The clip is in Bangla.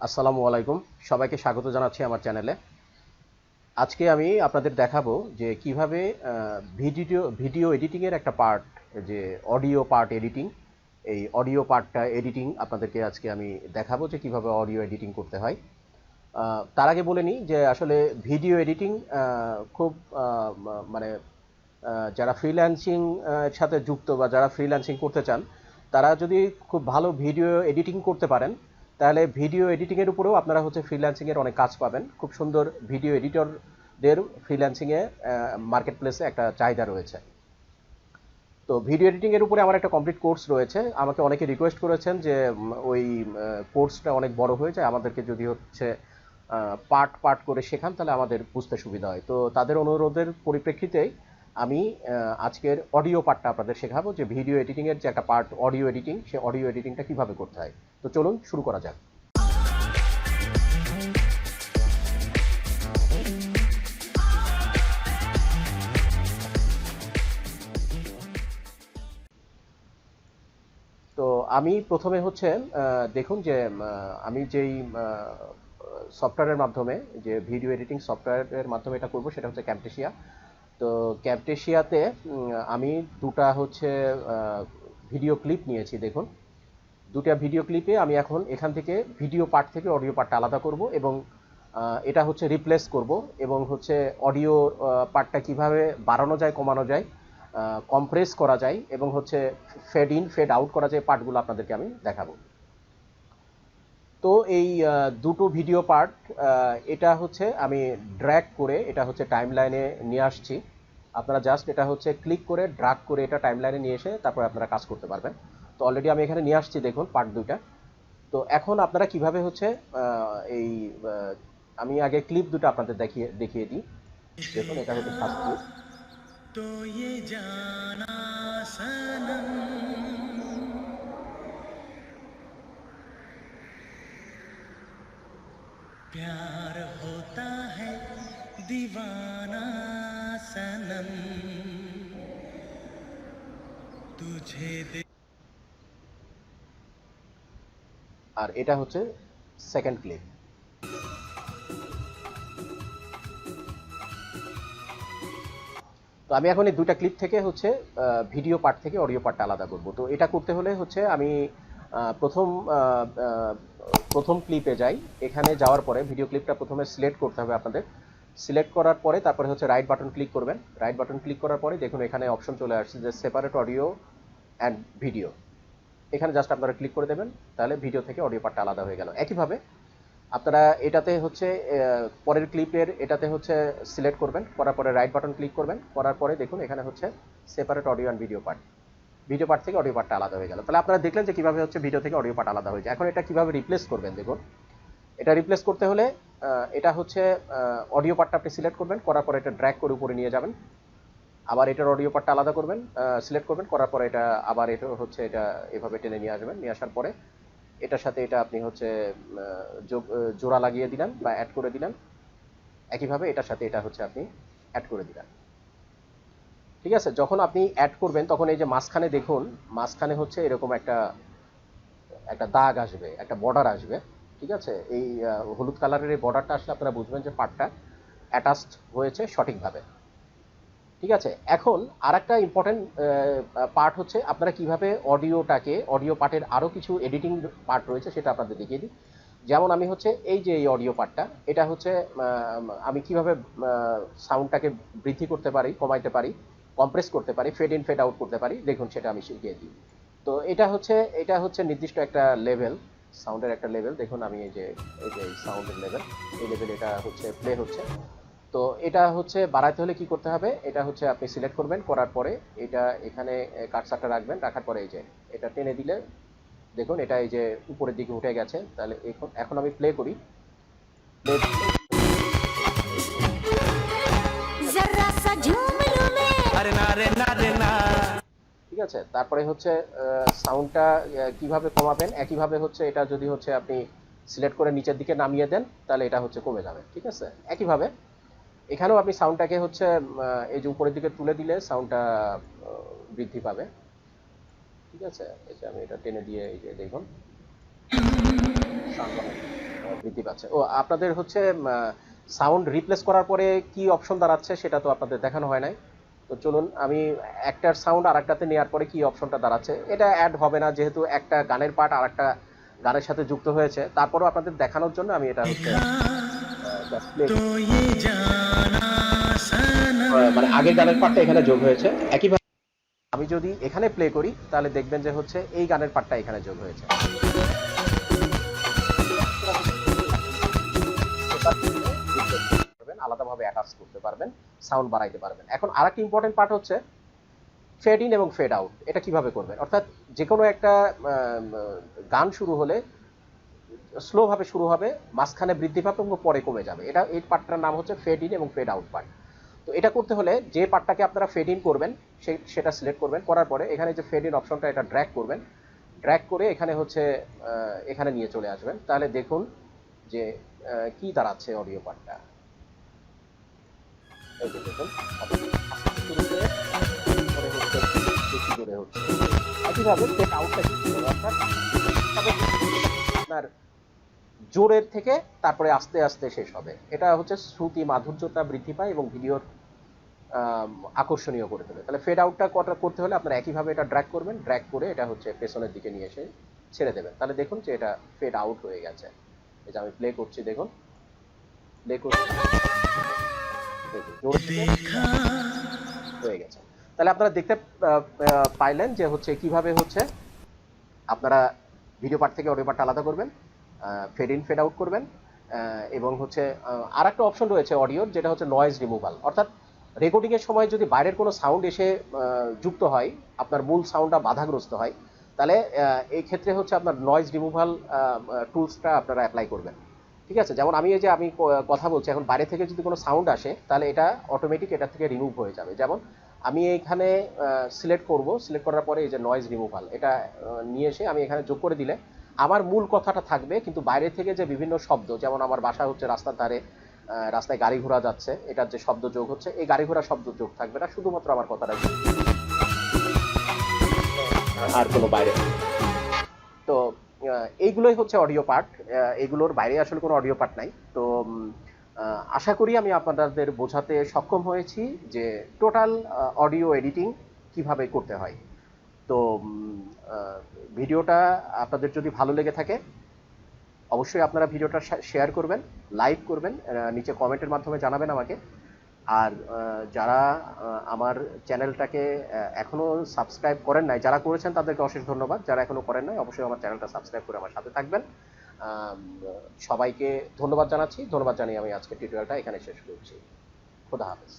আসসালামু আলাইকুম। সবাইকে স্বাগত জানাচ্ছি আমার চ্যানেলে। আজকে আমি আপনাদের দেখাবো যে কীভাবে ভিডিও ভিডিও এডিটিংয়ের একটা পার্ট যে অডিও পার্ট এডিটিং এই অডিও পার্টটা এডিটিং আপনাদেরকে আজকে আমি দেখাবো যে কীভাবে অডিও এডিটিং করতে হয়। তার আগে বলে নিই যে আসলে ভিডিও এডিটিং খুব মানে যারা ফ্রিল্যান্সিং এর সাথে যুক্ত বা যারা ফ্রিল্যান্সিং করতে চান, তারা যদি খুব ভালো ভিডিও এডিটিং করতে পারেন তাহলে ভিডিও এডিটিংয়ের উপরেও আপনারা হচ্ছে ফ্রিল্যান্সিংয়ের অনেক কাজ পাবেন। খুব সুন্দর ভিডিও এডিটরদের ফ্রিল্যান্সিংয়ে মার্কেট প্লেসে একটা চাহিদা রয়েছে। তো ভিডিও এডিটিংয়ের উপরে আমার একটা কমপ্লিট কোর্স রয়েছে। আমাকে অনেকে রিকোয়েস্ট করেছেন যে ওই কোর্সটা অনেক বড় হয়ে যায়, আমাদেরকে যদি হচ্ছে পার্ট পার্ট করে শেখান, তাহলে আমাদের বুঝতে সুবিধা হয়। তো তাদের অনুরোধের পরিপ্রেক্ষিতেই আমি আজকের অডিও পার্টটা আপনাদের শেখাবো যে ভিডিও এডিটিংয়ের যে একটা পার্ট অডিও এডিটিং সে অডিও এডিটিংটা কীভাবে করতে হয়। তো চলুন শুরু করা যাক। তো আমি প্রথমে হচ্ছে দেখুন যে আমি যেই সফটওয়্যারের মাধ্যমে, যে ভিডিও এডিটিং সফটওয়্যারের মাধ্যমে এটা করব, সেটা হচ্ছে ক্যামটেশিয়া তো ক্যামটেশিয়াতে উম, আমি দুটা হচ্ছে ভিডিও ক্লিপ নিয়েছি দেখুন। দুটা ভিডিও ক্লিপে আমি এখন এখান থেকে ভিডিও পার্ট থেকে অডিও পার্টটা আলাদা করব এবং এটা হচ্ছে রিপ্লেস করব এবং হচ্ছে অডিও পার্টটা কীভাবে বাড়ানো যায় কমানো যায় কম্প্রেস করা যায় এবং হচ্ছে ফেড ইন ফেড আউট করা যায় পার্টগুলো আপনাদেরকে আমি দেখাবো। তো এই দুটো ভিডিও পার্ট এটা হচ্ছে আমি ড্র্যাগ করে, এটা হচ্ছে টাইম লাইনে নিয়ে আসছি। আপনারা জাস্ট এটা হচ্ছে ক্লিক করে ড্রাগ করে এটা টাইম লাইনে নিয়ে এসে তারপরে আপনারা কাজ করতে পারবেন। তো অলরেডি আমি এখানে নিয়ে আসছি, দেখুন পার্ট দুইটা। তো এখন আপনারা কীভাবে হচ্ছে এই আমি আগে ক্লিপ দুটো আপনাদের দেখিয়ে দেখিয়ে দিই। দেখুন, এটা হচ্ছে ফার্স্ট ক্লিপ तो प्यार होता है दीवाना सनम तुझे दे আর এটা হচ্ছে সেকেন্ড ক্লিপ তো আমি এখন এই দুইটা ক্লিপ থেকে হচ্ছে ভিডিও পার্ট থেকে অডিও পার্টটা আলাদা করব তো এটা করতে হলে হচ্ছে আমি আহ, প্রথম প্রথম ক্লিপে যাই। এখানে যাওয়ার পরে ভিডিও ক্লিপটা প্রথমে সিলেক্ট করতে হবে আপনাদের। সিলেক্ট করার পরে তারপরে হচ্ছে রাইট বাটন ক্লিক করবেন। রাইট বাটন ক্লিক করার পরে দেখুন এখানে অপশন চলে আসছে যে সেপারেট অডিও অ্যান্ড ভিডিও এখানে জাস্ট আপনারা ক্লিক করে দেবেন, তাহলে ভিডিও থেকে অডিও পার্টটা আলাদা হয়ে গেল। একইভাবে আপনারা এটাতে হচ্ছে পরের ক্লিপের এটাতে হচ্ছে সিলেক্ট করবেন, করার পরে রাইট বাটন ক্লিক করবেন, করার পরে দেখুন এখানে হচ্ছে separate audio and video part video part থেকে অডিও পার্টটা আলাদা হয়ে গেল। তাহলে আপনারা দেখলেন যে কীভাবে হচ্ছে ভিডিও থেকে অডিও পার্ট আলাদা হয়েছে। এখন এটা কীভাবে রিপ্লেস করবেন দেখুন। এটা রিপ্লেস করতে হলে এটা হচ্ছে অডিও পার্টটা আপনি সিলেক্ট করবেন, করার পরে এটা ড্র্যাগ করে উপরে নিয়ে যাবেন। আবার এটার অডিও পার্টটা আলাদা করবেন সিলেক্ট করবেন, করার পরে এটা আবার এটা হচ্ছে এটা এভাবে টেনে নিয়ে আসবেন, নিয়ে আসার পরে এটার সাথে এটা আপনি হচ্ছে জোড়া লাগিয়ে দিলেন বা অ্যাড করে দিলেন। একইভাবে এটার সাথে এটা হচ্ছে আপনি অ্যাড করে দিলেন। ঠিক আছে? যখন আপনি অ্যাড করবেন, তখন এই যে মাঝখানে দেখুন, মাঝখানে হচ্ছে এরকম একটা একটা দাগ আসবে, একটা বর্ডার আসবে, ঠিক আছে? এই হলুদ কালারের এই বর্ডারটা আসলে আপনারা বুঝবেন যে পার্টটা অ্যাটাচড হয়েছে সঠিকভাবে। ঠিক আছে? এখন আরেকটা ইম্পর্টেন্ট পার্ট হচ্ছে আপনারা কীভাবে অডিওটাকে অডিও পার্টের আরও কিছু এডিটিং পার্ট রয়েছে সেটা আপনাদের দেখিয়ে দিই। যেমন আমি হচ্ছে এই যে এই অডিও পার্টটা এটা হচ্ছে আমি কীভাবে সাউন্ডটাকে বৃদ্ধি করতে পারি, কমাইতে পারি কম্প্রেস করতে পারি ফেড ইন ফেড আউট করতে পারি, দেখুন সেটা আমি শিখিয়ে দিই। তো এটা হচ্ছে এটা হচ্ছে নির্দিষ্ট একটা লেভেল সাউন্ডের একটা লেভেল দেখুন আমি এই যে এই যে সাউন্ডের লেভেল এই লেভেল এটা হচ্ছে প্লে হচ্ছে। তো এটা হচ্ছে বাড়াইতে হলে কি করতে হবে? এটা হচ্ছে আপনি সিলেক্ট করবেন, করার পরে এটা এখানে কাটসারটা রাখবেন, রাখার পরে এই যে, এটা টেনে দিলে, দেখুন এটা এই যে উপরের দিকে উঠে গেছে, তাহলে এখন এখন আমি প্লে করি। Play ঠিক আছে, তারপরে হচ্ছে সাউন্ডটা কীভাবে কমাবেন? একইভাবে হচ্ছে, এটা যদি হচ্ছে আপনি সিলেক্ট করে নিচের দিকে নামিয়ে দেন, তাহলে এটা হচ্ছে কমে যাবে, ঠিক আছে? একইভাবে, এখানেও আপনি সাউন্ডটাকে হচ্ছে এই যে উপরের দিকে তুলে দিলে সাউন্ডটা বৃদ্ধি পাবে। ঠিক আছে? এই যে আমি এটা টেনে দিয়ে এই যে দেখুন। বৃদ্ধি পাচ্ছে। ও, আপনাদের হচ্ছে সাউন্ড রিপ্লেস করার পরে কি অপশন দাঁড়াচ্ছে সেটা তো আপনাদের দেখানো হয় নাই। তো চলুন আমি একটার সাউন্ড আর একটাতে নেওয়ার পরে কি অপশনটা দাঁড়াচ্ছে। এটা অ্যাড হবে না যেহেতু একটা গানের পার্ট আর একটা গানের সাথে যুক্ত হয়েছে। তারপরও আপনাদের দেখানোর জন্য আমি এটা হচ্ছে মানে আগের গানের পার্টটা এখানে যোগ হয়েছে। একইভাবে আমি যদি এখানে প্লে করি তাহলে দেখবেন যে হচ্ছে এই গানের পার্টটা এখানে যোগ হয়েছে। আলাদাভাবে অ্যাটাচ করতে পারবেন সাউন্ড বাড়াইতে পারবেন। এখন আরেকটা ইম্পর্টেন্ট পার্ট হচ্ছে ফেড ইন এবং ফেড আউট এটা কীভাবে করবেন? অর্থাৎ যে কোনো একটা গান শুরু হলে স্লো ভাবে শুরু হবে, মাঝখানে বৃদ্ধি পাবে এবং পরে কমে যাবে। এটা, এই পার্টটার নাম হচ্ছে ফেড ইন এবং ফেড আউট পার্ট তো এটা করতে হলে যে পার্টটাকে আপনারা ফেড ইন করবেন সেটা সিলেক্ট করবেন। করার পরে এখানে যে ফেড ইন অপশনটা এটা ড্র্যাগ করবেন। ড্র্যাগ করে এখানে হচ্ছে এখানে নিয়ে চলে আসবেন। তাহলে দেখুন যে কি দাঁড়াচ্ছে অডিও পার্টটা আপনার জোরের থেকে তারপরে আস্তে আস্তে শেষ হবে। এটা হচ্ছে শ্রুতি মাধুর্যতা বৃদ্ধি পায় এবং ভিডিওর আকর্ষণীয় করে তোলে। তাহলে ফেড আউটটা কটা করতে হলে আপনারা একইভাবে এটা ড্র্যাক করবেন। ড্র্যাক করে এটা হচ্ছে পেছনের দিকে নিয়ে এসে ছেড়ে দেবেন। তাহলে দেখুন যে এটা ফেড আউট হয়ে গেছে। এই যে আমি প্লে করছি, দেখুন। প্লে করছি। হয়ে গেছে। তাহলে আপনারা দেখতে পাইলেন যে হচ্ছে কীভাবে হচ্ছে আপনারা ভিডিও পার্ট থেকে অডিও পার্ট আলাদা করবেন ফেড ইন ফেড আউট করবেন এবং হচ্ছে আর একটা অপশন রয়েছে অডিওর যেটা হচ্ছে নয়েজ রিমুভাল অর্থাৎ রেকর্ডিংয়ের সময় যদি বাইরের কোনো সাউন্ড এসে যুক্ত হয়, আপনার মূল সাউন্ডটা বাধাগ্রস্ত হয়, তাহলে এই ক্ষেত্রে হচ্ছে আপনার নয়েজ রিমুভাল টুলসটা আপনারা অ্যাপ্লাই করবেন। ঠিক আছে? যেমন আমি এই যে আমি কথা বলছি, এখন বাইরে থেকে যদি কোনো সাউন্ড আসে, তাহলে এটা অটোমেটিক এটা থেকে রিমুভ হয়ে যাবে। যেমন আমি এখানে সিলেক্ট করব সিলেক্ট করার পরে এই যে নয়েজ রিমুভাল এটা নিয়ে এসে আমি এখানে যোগ করে দিলে আমার মূল কথাটা থাকবে, কিন্তু বাইরে থেকে যে বিভিন্ন শব্দ, যেমন আমার বাসা হচ্ছে রাস্তার ধারে রাস্তায় গাড়ি ঘোড়া যাচ্ছে, এটার যে শব্দ যোগ হচ্ছে, এই গাড়ি ঘোড়া শব্দ যোগ থাকবে না, শুধুমাত্র আমার কথাটা। আর কোনো বাইরে এইগুলোই হচ্ছে অডিও পার্ট এগুলোর বাইরে আসলে কোনো অডিও পার্ট নাই। তো আশা করি আমি আপনাদের বোঝাতে সক্ষম হয়েছি যে টোটাল অডিও এডিটিং কীভাবে করতে হয়। তো ভিডিওটা আপনাদের যদি ভালো লেগে থাকে, অবশ্যই আপনারা ভিডিওটা শেয়ার করবেন লাইক করবেন নিচে কমেন্টের মাধ্যমে জানাবেন আমাকে। আর যারা আমার চ্যানেলটাকে এখনও এখনও সাবস্ক্রাইব করেন নাই, যারা করেছেন তাদেরকে অশেষ ধন্যবাদ। যারা এখনও করেন নাই, অবশ্যই আমার চ্যানেলটা সাবস্ক্রাইব করে আমার সাথে থাকবেন। সবাইকে ধন্যবাদ জানাচ্ছি। ধন্যবাদ জানিয়ে আমি আজকে টিউটোরিয়ালটা এখানে শেষ করছি। খোদা হাফেজ।